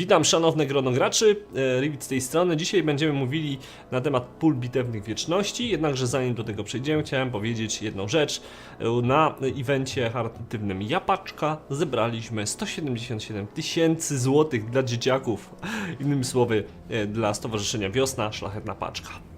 Witam szanowne grono graczy, e, Rivit z tej strony. Dzisiaj będziemy mówili na temat pól bitewnych wieczności, jednakże zanim do tego przejdziemy, chciałem powiedzieć jedną rzecz. E, Na evencie charytatywnym Japaczka zebraliśmy 177 tysięcy złotych dla dzieciaków, innymi słowy e, dla Stowarzyszenia Wiosna Szlachetna Paczka.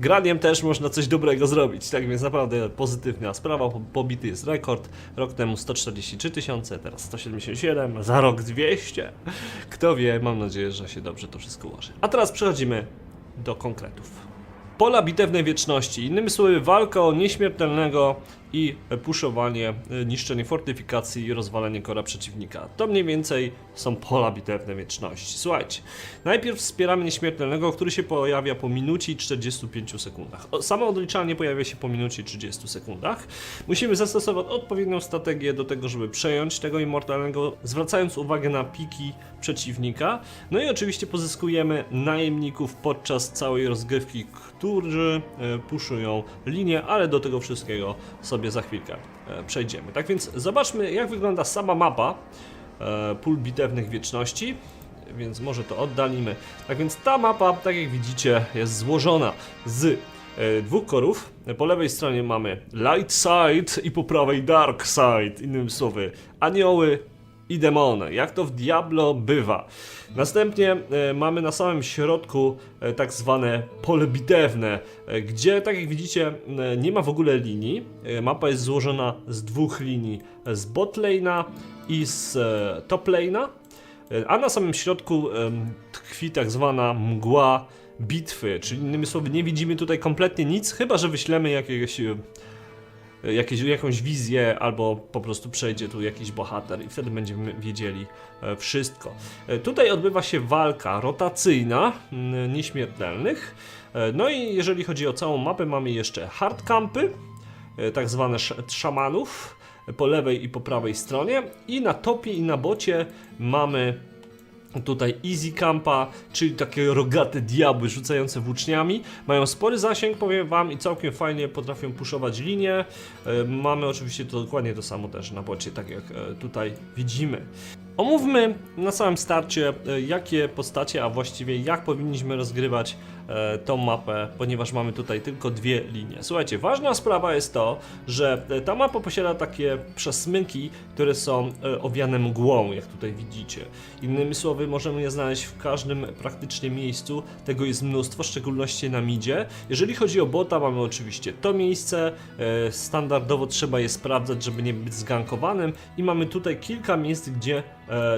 Graniem też można coś dobrego zrobić, tak więc naprawdę pozytywna sprawa, po- pobity jest rekord, rok temu 143 tysiące, teraz 177, za rok 200. Kto wie, mam nadzieję, że się dobrze to wszystko ułoży. A teraz przechodzimy do konkretów. Pola bitewnej wieczności, innymi słowy walka o nieśmiertelnego i puszowanie, e, niszczenie fortyfikacji i rozwalenie kora przeciwnika. To mniej więcej są pola bitewne wieczności. Słuchajcie, najpierw wspieramy nieśmiertelnego, który się pojawia po minucie i 45 sekundach. Samo odliczanie pojawia się po minucie i 30 sekundach. Musimy zastosować odpowiednią strategię do tego, żeby przejąć tego immortalnego, zwracając uwagę na piki przeciwnika. No i oczywiście pozyskujemy najemników podczas całej rozgrywki, którzy e, puszują linię, ale do tego wszystkiego sobie za chwilkę e, przejdziemy. Tak więc zobaczmy, jak wygląda sama mapa e, pól bitewnych wieczności. Więc może to oddalimy. Tak więc ta mapa, tak jak widzicie, jest złożona z e, dwóch korów. Po lewej stronie mamy Light Side i po prawej Dark Side. Innymi słowy, anioły i demony, jak to w Diablo bywa. Następnie e, mamy na samym środku e, tak zwane pole bitewne, e, gdzie tak jak widzicie nie ma w ogóle linii. Mapa jest złożona z dwóch linii, z botlane'a i z e, toplane'a. A na samym środku tkwi tak zwana mgła bitwy, czyli innymi słowy nie widzimy tutaj kompletnie nic, chyba że wyślemy jakiegoś, jakieś, jakąś wizję albo po prostu przejdzie tu jakiś bohater i wtedy będziemy wiedzieli e, wszystko. E, Tutaj odbywa się walka rotacyjna nieśmiertelnych. E, No i jeżeli chodzi o całą mapę mamy jeszcze hardcampy, tak zwane sz- szamanów po lewej i po prawej stronie i na topie i na bocie mamy tutaj easy campa, czyli takie rogate diabły rzucające włóczniami. Mają spory zasięg, powiem wam, i całkiem fajnie potrafią puszować linię. E, Mamy oczywiście to dokładnie to samo też na bocie, tak jak e, tutaj widzimy. Omówmy na samym starcie, e, jakie postacie, a właściwie jak powinniśmy rozgrywać e, tą mapę, ponieważ mamy tutaj tylko dwie linie. Słuchajcie, ważna sprawa jest to, że e, ta mapa posiada takie przesmyki, które są owiane mgłą, jak tutaj widzicie. Innymi słowy, możemy je znaleźć w każdym praktycznie miejscu, tego jest mnóstwo, w szczególności na midzie. Jeżeli chodzi o bota, mamy oczywiście to miejsce, standardowo trzeba je sprawdzać, żeby nie być zgankowanym i mamy tutaj kilka miejsc, gdzie,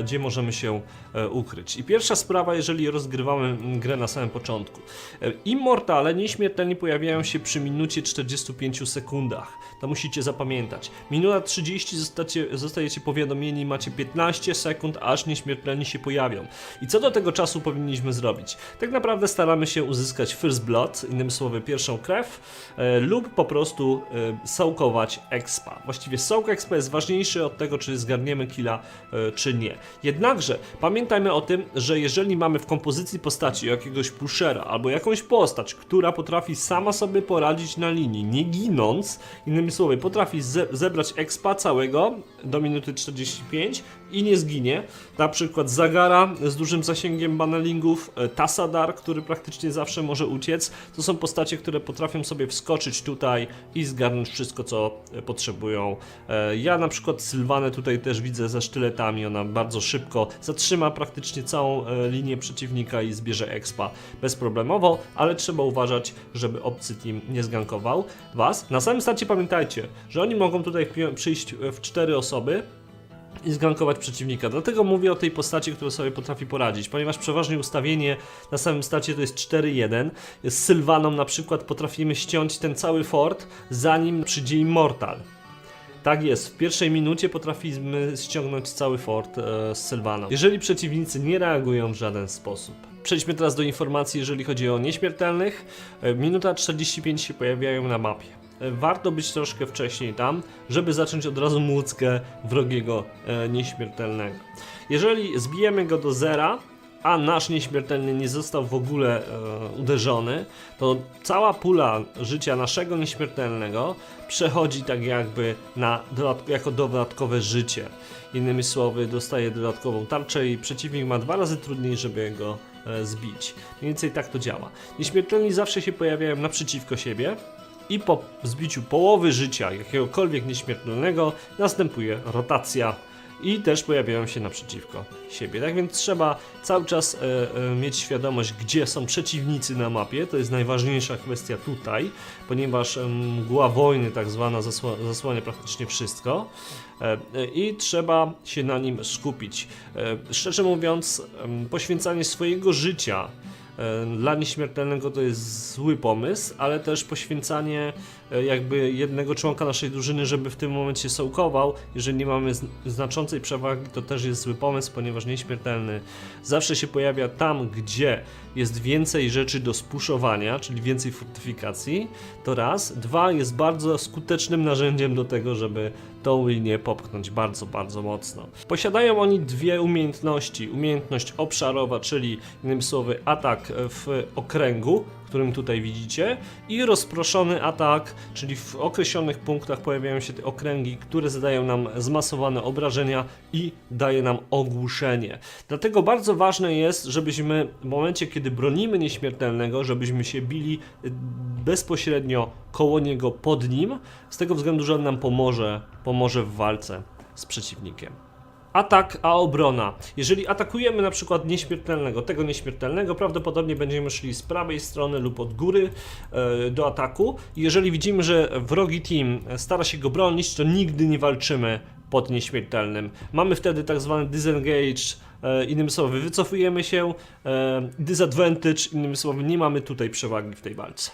gdzie możemy się e, ukryć. I pierwsza sprawa, jeżeli rozgrywamy mm, grę na samym początku. E, Immortale nieśmiertelni pojawiają się przy minucie 45 sekundach. To musicie zapamiętać. Minuta 30 zostacie, zostajecie powiadomieni, macie 15 sekund, aż nieśmiertelni się pojawią. I co do tego czasu powinniśmy zrobić? Tak naprawdę staramy się uzyskać First Blood, innymi słowy pierwszą krew, e, lub po prostu e, sołkować expa. Właściwie sołk expa jest ważniejszy od tego, czy zgarniemy killa, e, czy nie. Jednakże pamiętajmy o tym, że jeżeli mamy w kompozycji postaci jakiegoś pushera albo jakąś postać, która potrafi sama sobie poradzić na linii, nie ginąc, innymi słowy, potrafi ze zebrać expa całego do minuty 45 i nie zginie, na przykład Zagara z dużym zasięgiem banelingów, e, Tassadar, który praktycznie zawsze może uciec, to są postacie, które potrafią sobie wskoczyć tutaj i zgarnąć wszystko, co e, potrzebują. E, Ja na przykład Sylwanę tutaj też widzę ze sztyletami, ona bardzo szybko zatrzyma praktycznie całą linię przeciwnika i zbierze expa bezproblemowo, ale trzeba uważać, żeby obcy team nie zgankował. Was. Na samym starcie pamiętajcie, że oni mogą tutaj przyjść w cztery osoby, i zgankować przeciwnika. Dlatego mówię o tej postaci, która sobie potrafi poradzić, ponieważ przeważnie ustawienie na samym starcie to jest 4-1. Z Sylwaną na przykład potrafimy ściąć ten cały fort, zanim przyjdzie Immortal. Tak jest, w pierwszej minucie potrafimy ściągnąć cały fort e, z Sylwaną. Jeżeli przeciwnicy nie reagują w żaden sposób. Przejdźmy teraz do informacji, jeżeli chodzi o nieśmiertelnych. E, Minuta 45 się pojawiają na mapie. E, Warto być troszkę wcześniej tam, żeby zacząć od razu młódzkę wrogiego e, nieśmiertelnego. Jeżeli zbijemy go do zera, a nasz nieśmiertelny nie został w ogóle e, uderzony, to cała pula życia naszego nieśmiertelnego przechodzi tak jakby na jako dodatkowe życie. Innymi słowy, dostaje dodatkową tarczę i przeciwnik ma dwa razy trudniej, żeby go e, zbić. Mniej więcej tak to działa. Nieśmiertelni zawsze się pojawiają naprzeciwko siebie i po zbiciu połowy życia jakiegokolwiek nieśmiertelnego następuje rotacja i też pojawiają się naprzeciwko siebie. Tak więc trzeba cały czas e, e, mieć świadomość, gdzie są przeciwnicy na mapie. To jest najważniejsza kwestia tutaj, ponieważ em, mgła wojny, tak zwana, zasła, zasłania praktycznie wszystko. E, e, I trzeba się na nim skupić. E, Szczerze mówiąc, poświęcanie swojego życia e, dla nieśmiertelnego to jest zły pomysł, ale też poświęcanie e, jakby jednego członka naszej drużyny, żeby w tym momencie sołkował, jeżeli nie mamy zn- znaczącej przewagi, to też jest zły pomysł, ponieważ nieśmiertelny zawsze się pojawia tam, gdzie jest więcej rzeczy do spuszowania, czyli więcej fortyfikacji, to raz. Dwa, jest bardzo skutecznym narzędziem do tego, żeby tą linię popchnąć bardzo, bardzo mocno. Posiadają oni dwie umiejętności. Umiejętność obszarowa, czyli innymi słowy atak w okręgu, którym tutaj widzicie, i rozproszony atak, czyli w określonych punktach pojawiają się te okręgi, które zadają nam zmasowane obrażenia i daje nam ogłuszenie. Dlatego bardzo ważne jest, żebyśmy w momencie, kiedy bronimy nieśmiertelnego, żebyśmy się bili y, bezpośrednio koło niego, pod nim, z tego względu, że on nam pomoże, pomoże w walce z przeciwnikiem. Atak, a obrona. Jeżeli atakujemy na przykład nieśmiertelnego, tego nieśmiertelnego, prawdopodobnie będziemy szli z prawej strony lub od góry e, do ataku. Jeżeli widzimy, że wrogi team stara się go bronić, to nigdy nie walczymy pod nieśmiertelnym. Mamy wtedy tak zwany disengage, e, innymi słowy, wycofujemy się, e, disadvantage, innymi słowy, nie mamy tutaj przewagi w tej walce.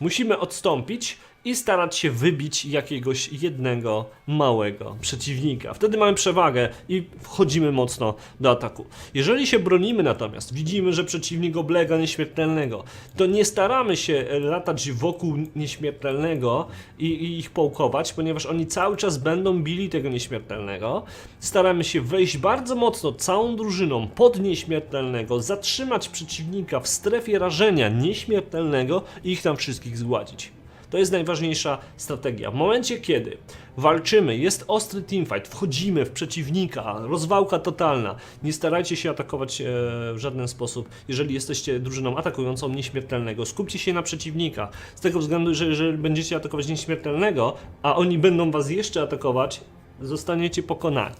Musimy odstąpić i starać się wybić jakiegoś jednego małego przeciwnika. Wtedy mamy przewagę i wchodzimy mocno do ataku. Jeżeli się bronimy natomiast, widzimy, że przeciwnik oblega nieśmiertelnego, to nie staramy się latać wokół nieśmiertelnego i, i ich połkować, ponieważ oni cały czas będą bili tego nieśmiertelnego. Staramy się wejść bardzo mocno całą drużyną pod nieśmiertelnego, zatrzymać przeciwnika w strefie rażenia nieśmiertelnego i ich tam wszystkich zgładzić. To jest najważniejsza strategia. W momencie, kiedy walczymy, jest ostry teamfight, wchodzimy w przeciwnika, rozwałka totalna, nie starajcie się atakować e, w żaden sposób, jeżeli jesteście drużyną atakującą nieśmiertelnego. Skupcie się na przeciwnika. Z tego względu, że jeżeli będziecie atakować nieśmiertelnego, a oni będą was jeszcze atakować, zostaniecie pokonani.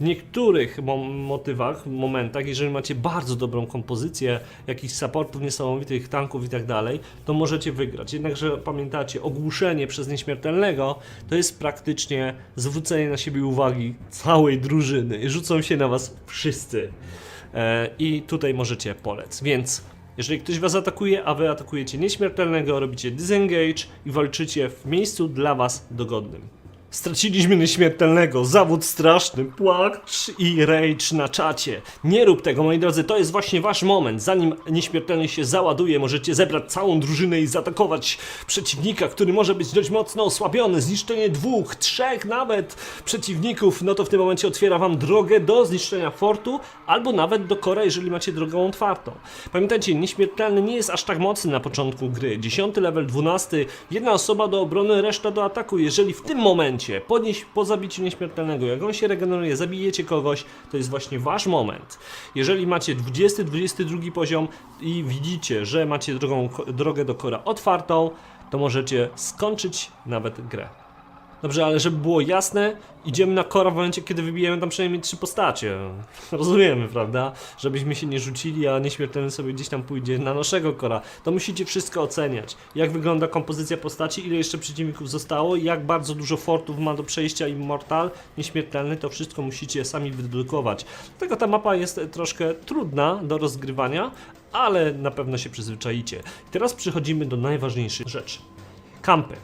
W niektórych mo- motywach, momentach, jeżeli macie bardzo dobrą kompozycję, jakichś supportów niesamowitych, tanków i tak dalej, to możecie wygrać. Jednakże pamiętacie, ogłuszenie przez nieśmiertelnego to jest praktycznie zwrócenie na siebie uwagi całej drużyny. Rzucą się na was wszyscy. E, I tutaj możecie polec. Więc jeżeli ktoś was atakuje, a wy atakujecie nieśmiertelnego, robicie disengage i walczycie w miejscu dla was dogodnym. Straciliśmy nieśmiertelnego, zawód straszny, płacz i rage na czacie. Nie rób tego, moi drodzy, to jest właśnie wasz moment. Zanim nieśmiertelny się załaduje, możecie zebrać całą drużynę i zaatakować przeciwnika, który może być dość mocno osłabiony. Zniszczenie dwóch, trzech nawet przeciwników, no to w tym momencie otwiera wam drogę do zniszczenia fortu, albo nawet do kora, jeżeli macie drogę otwartą. Pamiętajcie, nieśmiertelny nie jest aż tak mocny na początku gry. 10 level, 12, jedna osoba do obrony, reszta do ataku. Jeżeli w tym momencie, po, nieś- po zabiciu nieśmiertelnego, jak on się regeneruje, zabijecie kogoś, to jest właśnie wasz moment. Jeżeli macie 20, 22 poziom i widzicie, że macie drogą, drogę do kora otwartą, to możecie skończyć nawet grę. Dobrze, ale żeby było jasne, idziemy na kora w momencie, kiedy wybijemy tam przynajmniej trzy postacie. Rozumiemy, prawda? Żebyśmy się nie rzucili, a nieśmiertelny sobie gdzieś tam pójdzie na naszego kora. To musicie wszystko oceniać. Jak wygląda kompozycja postaci, ile jeszcze przeciwników zostało, jak bardzo dużo fortów ma do przejścia Immortal, nieśmiertelny, to wszystko musicie sami wydedukować. Dlatego ta mapa jest troszkę trudna do rozgrywania, ale na pewno się przyzwyczaicie. Teraz przechodzimy do najważniejszych rzeczy. Kampy.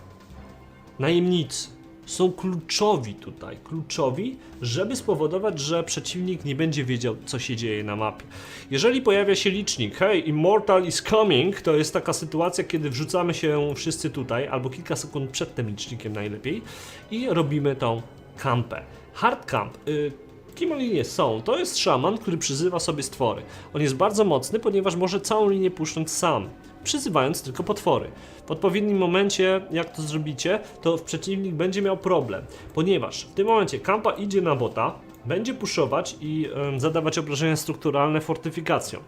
Najemnicy są kluczowi tutaj, kluczowi, żeby spowodować, że przeciwnik nie będzie wiedział, co się dzieje na mapie. Jeżeli pojawia się licznik, hey, Immortal is coming, to jest taka sytuacja, kiedy wrzucamy się wszyscy tutaj, albo kilka sekund przed tym licznikiem najlepiej i robimy tą kampę. Hard camp. Y Kim oni nie są? To jest szaman, który przyzywa sobie stwory. On jest bardzo mocny, ponieważ może całą linię puszcząć sam, przyzywając tylko potwory. W odpowiednim momencie, jak to zrobicie, to przeciwnik będzie miał problem, ponieważ w tym momencie kampa idzie na bota, będzie puszować i em, zadawać obrażenia strukturalne fortyfikacją.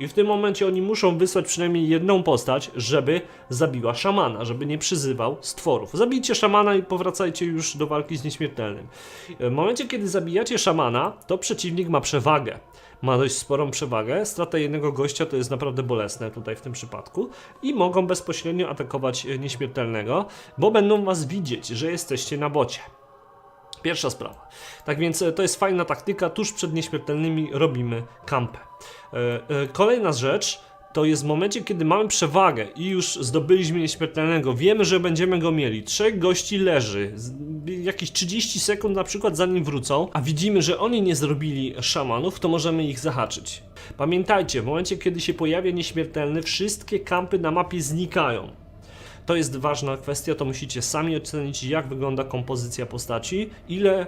I w tym momencie oni muszą wysłać przynajmniej jedną postać, żeby zabiła szamana, żeby nie przyzywał stworów. Zabijcie szamana i powracajcie już do walki z nieśmiertelnym. W momencie, kiedy zabijacie szamana, to przeciwnik ma przewagę. Ma dość sporą przewagę. Strata jednego gościa to jest naprawdę bolesne tutaj w tym przypadku. I mogą bezpośrednio atakować e, nieśmiertelnego, bo będą was widzieć, że jesteście na bocie. Pierwsza sprawa. Tak więc e, to jest fajna taktyka. Tuż przed nieśmiertelnymi robimy kampę. E, Kolejna rzecz to jest w momencie, kiedy mamy przewagę i już zdobyliśmy nieśmiertelnego, wiemy, że będziemy go mieli. Trzech gości leży, jakieś 30 sekund na przykład zanim wrócą, a widzimy, że oni nie zrobili szamanów, to możemy ich zahaczyć. Pamiętajcie, w momencie, kiedy się pojawia nieśmiertelny, wszystkie kampy na mapie znikają. To jest ważna kwestia, to musicie sami ocenić, jak wygląda kompozycja postaci, ile,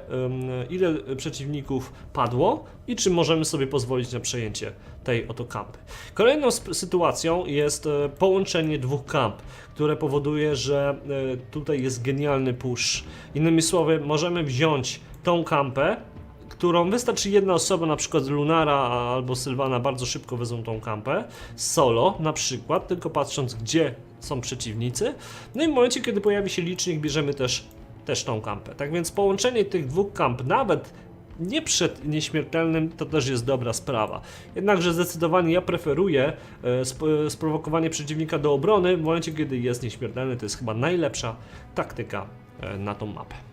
ile przeciwników padło i czy możemy sobie pozwolić na przejęcie tej oto kampy. Kolejną sytuacją jest e, połączenie dwóch kamp, które powoduje, że e, tutaj jest genialny push. Innymi słowy, możemy wziąć tą kampę, którą wystarczy jedna osoba, na przykład Lunara albo Sylwana, bardzo szybko wezmą tą kampę, solo na przykład, tylko patrząc gdzie są przeciwnicy. No i w momencie, kiedy pojawi się licznik, bierzemy też, też tą kampę. Tak więc połączenie tych dwóch kamp, nawet nie przed nieśmiertelnym, to też jest dobra sprawa. Jednakże zdecydowanie ja preferuję e, sp sprowokowanie przeciwnika do obrony w momencie, kiedy jest nieśmiertelny. To jest chyba najlepsza taktyka e, na tą mapę.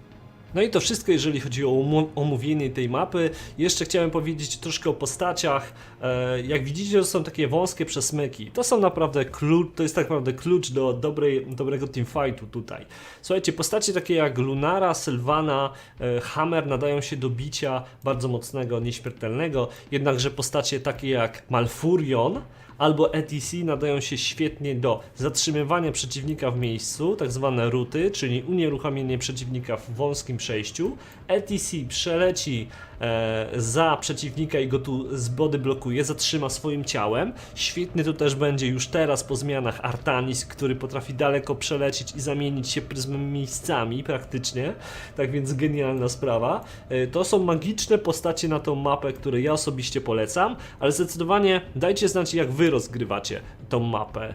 No i to wszystko, jeżeli chodzi o omówienie tej mapy. Jeszcze chciałem powiedzieć troszkę o postaciach. E, jak widzicie, to są takie wąskie przesmyki. To są naprawdę klucz, to jest tak naprawdę klucz do dobrej, dobrego teamfightu tutaj. Słuchajcie, postacie takie jak Lunara, Sylvana, e, Hammer nadają się do bicia bardzo mocnego, nieśmiertelnego. Jednakże postacie takie jak Malfurion, albo ETC nadają się świetnie do zatrzymywania przeciwnika w miejscu, tak zwane ruty, czyli unieruchomienie przeciwnika w wąskim przejściu. ETC przeleci e, za przeciwnika i go tu z body blokuje, zatrzyma swoim ciałem. Świetny to też będzie już teraz po zmianach Artanis, który potrafi daleko przelecieć i zamienić się pryzmem miejscami praktycznie. Tak więc genialna sprawa. E, to są magiczne postacie na tą mapę, które ja osobiście polecam, ale zdecydowanie dajcie znać jak wy rozgrywacie tą mapę. E,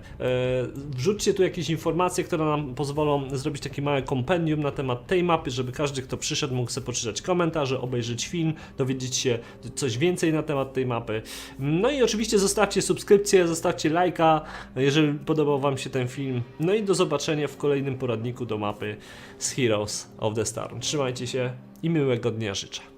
wrzućcie tu jakieś informacje, które nam pozwolą zrobić takie małe kompendium na temat tej mapy, żeby każdy kto przyszedł mógł sobie poczytać komentarze, obejrzeć film, dowiedzieć się coś więcej na temat tej mapy. No i oczywiście zostawcie subskrypcję, zostawcie lajka, jeżeli podobał wam się ten film. No i do zobaczenia w kolejnym poradniku do mapy z Heroes of the Storm. Trzymajcie się i miłego dnia życzę.